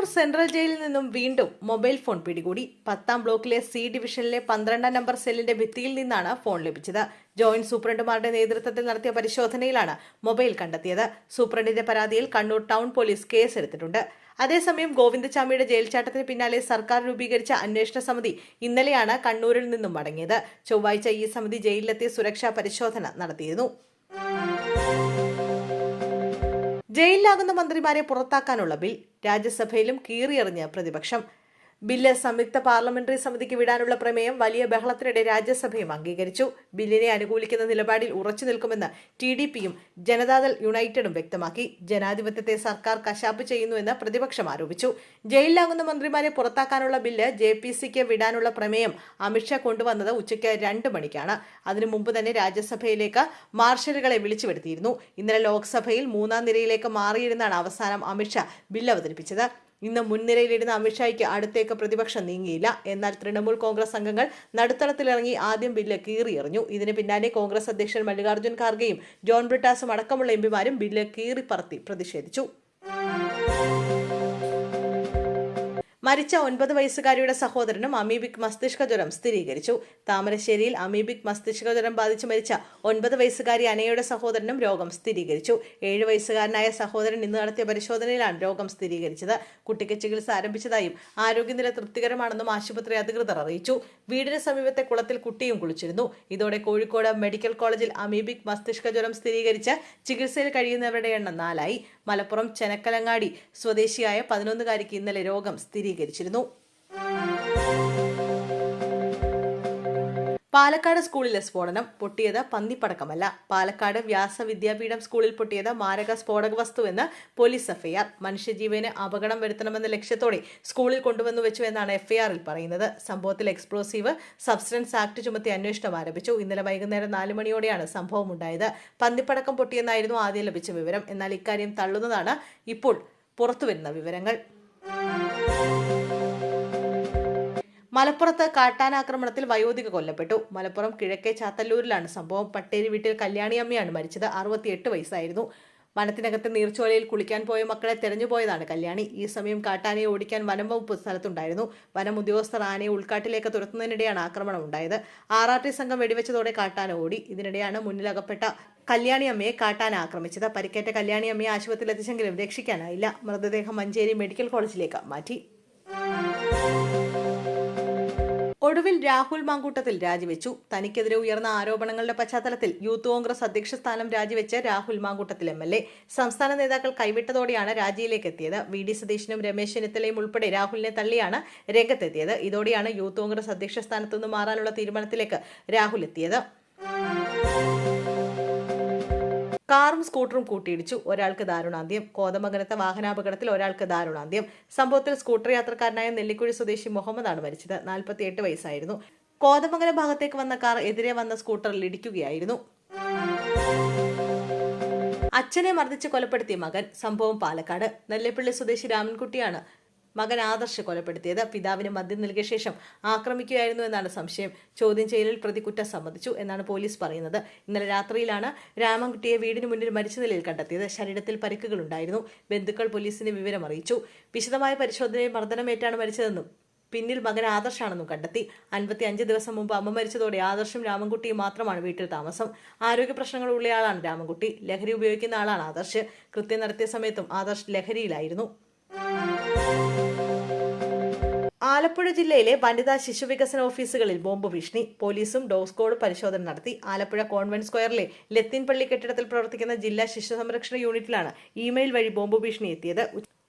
Kannur central ജയിലിൽ നിന്നും വീണ്ടും മൊബൈൽ ഫോൺ പിടികൂടി. പത്താം ബ്ലോക്കിലെ സി ഡിവിഷനിലെ പന്ത്രണ്ടാം നമ്പർ സെല്ലിന്റെ ഭിത്തിയിൽ നിന്നാണ് ഫോൺ ലഭിച്ചത്. ജോയിന്റ് സൂപ്രണ്ടുമാരുടെ നേതൃത്വത്തിൽ നടത്തിയ പരിശോധനയിലാണ് മൊബൈൽ കണ്ടെത്തിയത്. സൂപ്രണ്ടിന്റെ പരാതിയിൽ കണ്ണൂർ ടൗൺ പോലീസ് കേസ് എടുത്തിട്ടുണ്ട് അതേസമയം ഗോവിന്ദചാമിയുടെ ജയിൽ ചാട്ടത്തിന് പിന്നാലെ സർക്കാർ രൂപീകരിച്ച അന്വേഷണ സമിതി ഇന്നലെയാണ് കണ്ണൂരിൽ നിന്നും മടങ്ങിയത്. ചൊവ്വാഴ്ച ഈ സമിതി ജയിലിലെത്തി സുരക്ഷാ പരിശോധന നടത്തിയിരുന്നു. ജയിലിലാകുന്ന മന്ത്രിമാരെ പുറത്താക്കാനുള്ള ബിൽ രാജ്യസഭയിലും കീറിയെറിഞ്ഞ് പ്രതിപക്ഷം. ബില്ല് സംയുക്ത പാർലമെന്ററി സമിതിക്ക് വിടാനുള്ള പ്രമേയം വലിയ ബഹളത്തിനിടെ രാജ്യസഭയും അംഗീകരിച്ചു. ബില്ലിനെ അനുകൂലിക്കുന്ന നിലപാടിൽ ഉറച്ചു നിൽക്കുമെന്ന് ടി ഡി പിയും ജനതാദൾ യുണൈറ്റഡും വ്യക്തമാക്കി. ജനാധിപത്യത്തെ സർക്കാർ കശാപ്പ് ചെയ്യുന്നുവെന്ന് പ്രതിപക്ഷം ആരോപിച്ചു. ജയിലിലാകുന്ന മന്ത്രിമാരെ പുറത്താക്കാനുള്ള ബില്ല് ജെ പി സിക്ക് വിടാനുള്ള പ്രമേയം അമിത്ഷാ കൊണ്ടുവന്നത് ഉച്ചയ്ക്ക് രണ്ട് മണിക്കാണ്. അതിനു മുമ്പ് തന്നെ രാജ്യസഭയിലേക്ക് മാർഷലുകളെ വിളിച്ചു വരുത്തിയിരുന്നു ഇന്നലെ ലോക്സഭയിൽ മൂന്നാം നിരയിലേക്ക് മാറിയിരുന്നാണ് അവസാനം അമിത്ഷാ ബില്ല് അവതരിപ്പിച്ചത്. ഇന്ന് മുൻനിരയിലിരുന്ന അമിത്ഷായ്ക്ക് അടുത്തേക്ക് പ്രതിപക്ഷം നീങ്ങിയില്ല. എന്നാൽ തൃണമൂൽ കോൺഗ്രസ് അംഗങ്ങൾ നടുത്തളത്തിലിറങ്ങി ആദ്യം ബില്ല് കീറിയെറിഞ്ഞു. ഇതിന് പിന്നാലെ കോൺഗ്രസ് അധ്യക്ഷൻ മല്ലികാർജുൻ ഖാർഗെയും ജോൺ ബ്രിട്ടാസും അടക്കമുള്ള എംപിമാരും ബില്ല് കീറിപ്പറത്തി പ്രതിഷേധിച്ചു. മരിച്ച ഒൻപത് വയസ്സുകാരിയുടെ സഹോദരനും അമീബിക് മസ്തിഷ്ക ജ്വരം സ്ഥിരീകരിച്ചു. താമരശ്ശേരിയിൽ അമീബിക് മസ്തിഷ്ക ജ്വരം ബാധിച്ച് മരിച്ച ഒൻപത് വയസ്സുകാരി അനയുടെ സഹോദരനും രോഗം സ്ഥിരീകരിച്ചു. ഏഴ് വയസ്സുകാരനായ സഹോദരൻ ഇന്ന് നടത്തിയ പരിശോധനയിലാണ് രോഗം സ്ഥിരീകരിച്ചത്. കുട്ടിക്ക് ചികിത്സ ആരംഭിച്ചതായും ആരോഗ്യനില തൃപ്തികരമാണെന്നും ആശുപത്രി അധികൃതർ അറിയിച്ചു. വീടിന് സമീപത്തെ കുളത്തിൽ കുട്ടിയും കുളിച്ചിരുന്നു. ഇതോടെ കോഴിക്കോട് മെഡിക്കൽ കോളേജിൽ അമീബിക് മസ്തിഷ്ക ജ്വരം സ്ഥിരീകരിച്ച് ചികിത്സയിൽ കഴിയുന്നവരുടെ എണ്ണം നാലായി. മലപ്പുറം ചെനക്കലങ്ങാടി സ്വദേശിയായ പതിനൊന്നുകാരിക്ക് ഇന്നലെ രോഗം സ്ഥിരീകരിച്ചിരുന്നു പാലക്കാട് സ്കൂളിലെ സ്ഫോടനം പൊട്ടിയത് പന്നിപ്പടക്കമല്ല. പാലക്കാട് വ്യാസ വിദ്യാപീഠം സ്കൂളിൽ പൊട്ടിയത് മാരക സ്ഫോടക വസ്തുവെന്ന് പോലീസ് എഫ്ഐആർ. മനുഷ്യജീവന് അപകടം വരുത്തണമെന്ന ലക്ഷ്യത്തോടെ സ്കൂളിൽ കൊണ്ടുവന്നു വെച്ചു എന്നാണ് എഫ്ഐആറിൽ പറയുന്നത്. സംഭവത്തിൽ എക്സ്പ്ലോസീവ് സബ്സ്റ്റൻസ് ആക്ട് ചുമത്തി അന്വേഷണം ആരംഭിച്ചു. ഇന്നലെ വൈകുന്നേരം നാല് മണിയോടെയാണ് സംഭവം ഉണ്ടായത് പന്നിപ്പടക്കം പൊട്ടിയെന്നായിരുന്നു ആദ്യം ലഭിച്ച വിവരം. എന്നാൽ ഇക്കാര്യം തള്ളുന്നതാണ് ഇപ്പോൾ പുറത്തുവരുന്ന വിവരങ്ങൾ. മലപ്പുറത്ത് കാട്ടാനാക്രമണത്തിൽ വയോധിക കൊല്ലപ്പെട്ടു. മലപ്പുറം കിഴക്കേ ചാത്തല്ലൂരിലാണ് സംഭവം. പട്ടേരി വീട്ടിൽ കല്യാണിയമ്മയാണ് മരിച്ചത്. അറുപത്തിയെട്ട് വയസ്സായിരുന്നു. വനത്തിനകത്ത് നീർച്ചോലയിൽ കുളിക്കാൻ പോയ മക്കളെ തെരഞ്ഞുപോയതാണ് കല്യാണി. ഈ സമയം കാട്ടാനയെ ഓടിക്കാൻ വനം വകുപ്പ് സ്ഥലത്തുണ്ടായിരുന്നു. വനം ഉദ്യോഗസ്ഥർ ആനയെ ഉൾക്കാട്ടിലേക്ക് തുരത്തുന്നതിനിടെയാണ് ആക്രമണം ഉണ്ടായത്. ആർ സംഘം വെടിവെച്ചതോടെ കാട്ടാന ഓടി. ഇതിനിടെയാണ് മുന്നിലകപ്പെട്ട കല്യാണിയമ്മയെ കാട്ടാന ആക്രമിച്ചത്. പരിക്കേറ്റ കല്യാണിയമ്മയെ ആശുപത്രിയിൽ എത്തിച്ചെങ്കിലും രക്ഷിക്കാനായില്ല. മൃതദേഹം മഞ്ചേരി മെഡിക്കൽ കോളേജിലേക്ക് മാറ്റി. ഒടുവിൽ രാഹുൽ മാങ്കൂട്ടത്തിൽ രാജിവെച്ചു. തനിക്കെതിരെ ഉയർന്ന ആരോപണങ്ങളുടെ പശ്ചാത്തലത്തിൽ യൂത്ത് കോൺഗ്രസ് അധ്യക്ഷ സ്ഥാനം രാജിവെച്ച് Rahul Mamkootathil M L A. സംസ്ഥാന നേതാക്കൾ കൈവിട്ടതോടെയാണ് രാജിയിലേക്ക് എത്തിയത്. വി ഡി സതീശനും രമേശ് ചെന്നിത്തലയും ഉൾപ്പെടെ രാഹുലിനെ തള്ളിയാണ് രംഗത്തെത്തിയത്. ഇതോടെയാണ് യൂത്ത് കോൺഗ്രസ് അധ്യക്ഷ സ്ഥാനത്തുനിന്ന് മാറാനുള്ള തീരുമാനത്തിലേക്ക് രാഹുൽ എത്തിയത്. കാറും സ്കൂട്ടറും കൂട്ടിയിടിച്ചു. ഒരാൾക്ക് ദാരുണാന്ത്യം. കോതമംഗലത്തെ വാഹനാപകടത്തിൽ ഒരാൾക്ക് ദാരുണാന്ത്യം. സംഭവത്തിൽ സ്കൂട്ടർ യാത്രക്കാരനായ നെല്ലിക്കുഴി സ്വദേശി മുഹമ്മദാണ് മരിച്ചത്. നാൽപ്പത്തിയെട്ട് വയസ്സായിരുന്നു. കോതമംഗലം ഭാഗത്തേക്ക് വന്ന കാർ എതിരെ വന്ന സ്കൂട്ടറിൽ ഇടിക്കുകയായിരുന്നു. അച്ഛനെ മർദ്ദിച്ച് കൊലപ്പെടുത്തിയ മകൻ സംഭവം പാലക്കാട്. നെല്ലിപ്പള്ളി സ്വദേശി രാമൻകുട്ടിയാണ് മകൻ ആദർശ് കൊലപ്പെടുത്തിയത്. പിതാവിന് മദ്യം നൽകിയ ശേഷം ആക്രമിക്കുകയായിരുന്നു എന്നാണ് സംശയം. ചോദ്യം ചെയ്യലിൽ പ്രതി കുറ്റം സമ്മതിച്ചു എന്നാണ് പോലീസ് പറയുന്നത്. ഇന്നലെ രാത്രിയിലാണ് രാമൻകുട്ടിയെ വീടിന് മുന്നിൽ മരിച്ച നിലയിൽ കണ്ടെത്തിയത്. ശരീരത്തിൽ പരിക്കുകളുണ്ടായിരുന്നു. ബന്ധുക്കൾ പോലീസിന് വിവരം അറിയിച്ചു. വിശദമായ പരിശോധനയിൽ മർദ്ദനമേറ്റാണ് മരിച്ചതെന്നും പിന്നിൽ മകൻ ആദർശാണെന്നും കണ്ടെത്തി. അൻപത്തി അഞ്ച് ദിവസം മുമ്പ് അമ്മ മരിച്ചതോടെ ആദർശും രാമൻകുട്ടിയും മാത്രമാണ് വീട്ടിൽ താമസം. ആരോഗ്യ പ്രശ്നങ്ങൾ ഉള്ളയാളാണ് രാമൻകുട്ടി. ലഹരി ഉപയോഗിക്കുന്ന ആളാണ് ആദർശ്. കൃത്യം നടത്തിയ സമയത്തും ആദർശ് ലഹരിയിലായിരുന്നു. ആലപ്പുഴ ജില്ലയിലെ വനിതാ ശിശുവികസന ഓഫീസുകളിൽ ബോംബ് ഭീഷണി. പോലീസും ഡോസ്കോഡ് പരിശോധന നടത്തി. ആലപ്പുഴ കോൺവെന്റ് സ്ക്വയറിലെ ലത്തീൻപള്ളി കെട്ടിടത്തിൽ പ്രവർത്തിക്കുന്ന ജില്ലാ ശിശു സംരക്ഷണ യൂണിറ്റിലാണ് ഇമെയിൽ വഴി ബോംബ് ഭീഷണി എത്തിയത്.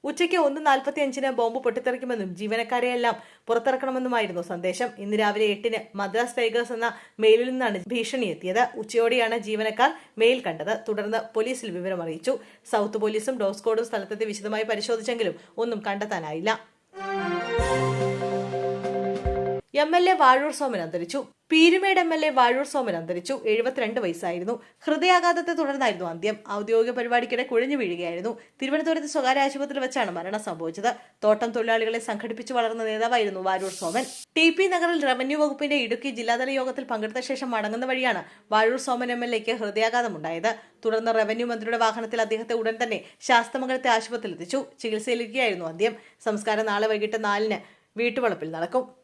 ഉച്ചയ്ക്ക് ഒന്ന് നാൽപ്പത്തി അഞ്ചിന് ബോംബ് പൊട്ടിത്തെറിക്കുമെന്നും ജീവനക്കാരെയെല്ലാം പുറത്തിറക്കണമെന്നുമായിരുന്നു സന്ദേശം. ഇന്ന് രാവിലെ എട്ടിന് മദ്രാസ് ടൈഗേഴ്സ് എന്ന മെയിലിൽ നിന്നാണ് ഭീഷണി എത്തിയത്. ഉച്ചയോടെയാണ് ജീവനക്കാർ മെയിൽ കണ്ടത്. തുടർന്ന് പോലീസിൽ വിവരം അറിയിച്ചു. സൗത്ത് പോലീസും ഡോസ്കോഡും സ്ഥലത്തെത്തി വിശദമായി പരിശോധിച്ചെങ്കിലും ഒന്നും കണ്ടെത്താനായില്ല. M L A Vazhoor Soman അന്തരിച്ചു. Peermade M L A Vazhoor Soman അന്തരിച്ചു. എഴുപത്തിരണ്ട് വയസ്സായിരുന്നു. ഹൃദയാഘാതത്തെ തുടർന്നായിരുന്നു അന്ത്യം. ഔദ്യോഗിക പരിപാടിക്കിടെ കുഴഞ്ഞു വീഴുകയായിരുന്നു. തിരുവനന്തപുരത്ത് സ്വകാര്യ ആശുപത്രിയിൽ വെച്ചാണ് മരണം സംഭവിച്ചത്. തോട്ടം തൊഴിലാളികളെ സംഘടിപ്പിച്ചു വളർന്ന നേതാവായിരുന്നു വാഴൂർ സോമൻ. ടി പി നഗറിൽ റവന്യൂ വകുപ്പിന്റെ ഇടുക്കി ജില്ലാതല യോഗത്തിൽ പങ്കെടുത്ത ശേഷം മടങ്ങുന്ന വഴിയാണ് വാഴൂർ സോമൻ എം എൽ എക്ക് ഹൃദയാഘാതമുണ്ടായത്. തുടർന്ന് റവന്യൂ മന്ത്രിയുടെ വാഹനത്തിൽ അദ്ദേഹത്തെ ഉടൻ തന്നെ ശാസ്തമംഗലത്തെ ആശുപത്രിയിൽ എത്തിച്ചു ചികിത്സയിലിരിക്കുകയായിരുന്നു അന്ത്യം. സംസ്കാരം നാളെ വൈകിട്ട് നാലിന് വീട്ടുവളപ്പിൽ നടക്കും.